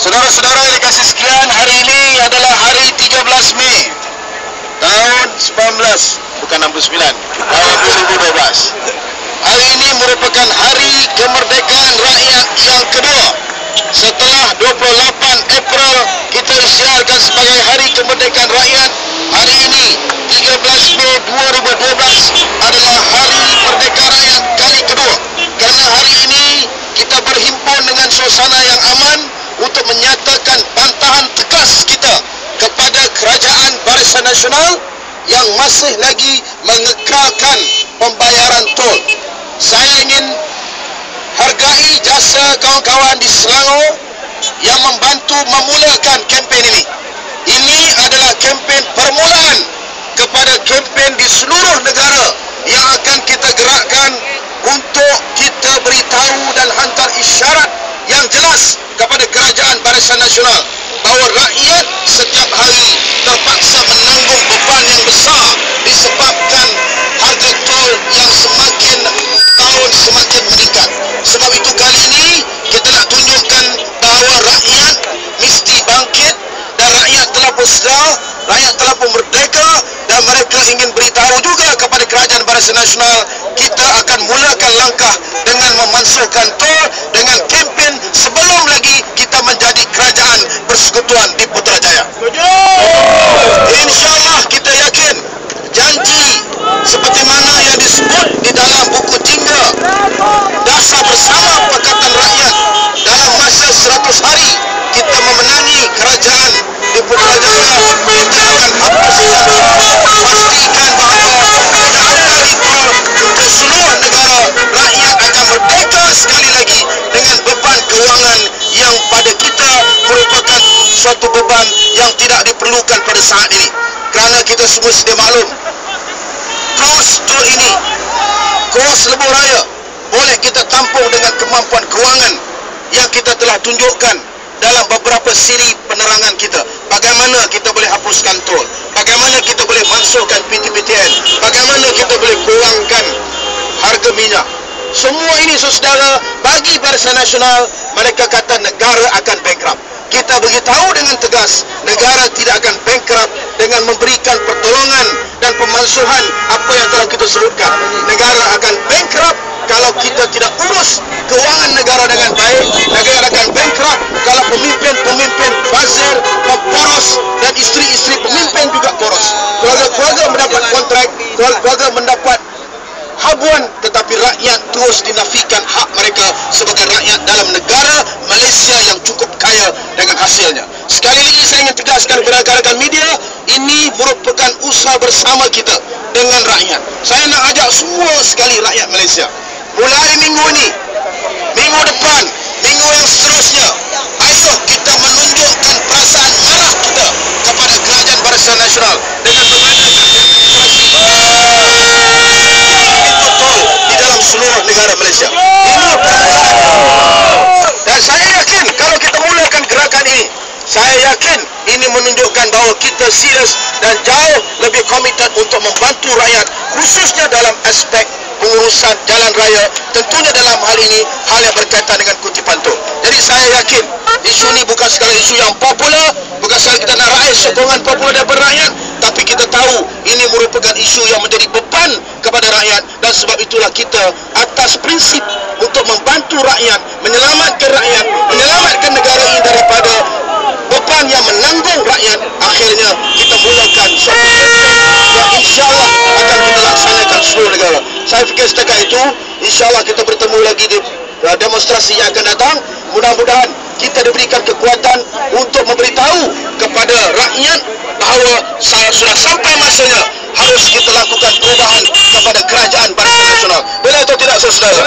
Saudara-saudara yang dikasih sekian, hari ini adalah hari 13 Mei tahun 19 bukan 69 tahun 2012 hari ini merupakan hari kemerdekaan rakyat yang kedua setelah 28 April kita isiarkan sebagai hari kemerdekaan rakyat hari ini 13 Mei 2012 adalah hari merdeka rakyat kali kedua kerana hari ini kita berhimpun dengan suasana yang aman untuk menyatakan bantahan tegas kita kepada kerajaan Barisan Nasional yang masih lagi mengekalkan pembayaran tol. Saya ingin hargai jasa kawan-kawan di Selangor yang membantu memulakan kempen ini. Ini adalah kempen permulaan kepada kempen di seluruh negara yang akan kita gerakkan untuk kita beritahu dan hantar isyarat yang jelas kepada kerajaan Barisan Nasional bahawa rakyat Nasional kita akan mulakan langkah dengan memansuhkan tol dengan kempen. Sebelum lagi kita menjadi kerajaan persekutuan tidak diperlukan pada saat ini. Kerana kita semua sedia maklum kos tol ini kos lebuh raya boleh kita tampung dengan kemampuan kewangan yang kita telah tunjukkan dalam beberapa siri penerangan kita. Bagaimana kita boleh hapuskan tol? Bagaimana kita boleh masukkan PTPTN bagaimana kita boleh kurangkan harga minyak? Semua ini saudara bagi Barisan Nasional mereka kata negara akan bankrupt. Kita beritahu dengan tegas negara tidak akan bankrupt dengan memberikan pertolongan dan pemansuhan apa yang telah kita sebutkan. Negara akan bankrupt kalau kita tidak urus kewangan negara dengan baik. Negara akan bankrupt kalau pemimpin-pemimpin bazir poros dan isteri-isteri pemimpin juga poros. Keluarga-keluarga mendapat kontrak keluarga-keluarga mendapat habuan tetapi rakyat terus dinafikan hak mereka sebagai rakyat dalam negara Malaysia yang cukup kaya dengan hasilnya. Sekali lagi saya ingin tegaskan kepada rakan-rakan media, ini merupakan usaha bersama kita dengan rakyat. Saya nak ajak semua sekali rakyat Malaysia. Mulai minggu ini, minggu depan, saya yakin ini menunjukkan bahawa kita serius dan jauh lebih komited untuk membantu rakyat khususnya dalam aspek pengurusan jalan raya tentunya dalam hal ini hal yang berkaitan dengan kutipan tol. Jadi saya yakin isu ini bukan sekadar isu yang popular, bukan sekadar kita nak raih sokongan popular daripada rakyat, tapi kita tahu ini merupakan isu yang menjadi beban kepada rakyat dan sebab itulah kita atas prinsip untuk membantu rakyat, menyelamatkan rakyat, menyelamatkan negara ini daripada beban yang menanggung rakyat akhirnya kita mulakan suatu kempen yang insyaAllah akan kita laksanakan seluruh negara fikir setakat itu insyaAllah kita bertemu lagi di uh, demonstrasi yang akan datang mudah-mudahan kita diberikan kekuatan untuk memberitahu kepada rakyat bahawa saya sudah sampai masanya harus kita lakukan perubahan kepada kerajaan Barisan Nasional. Benar atau tidak saudara?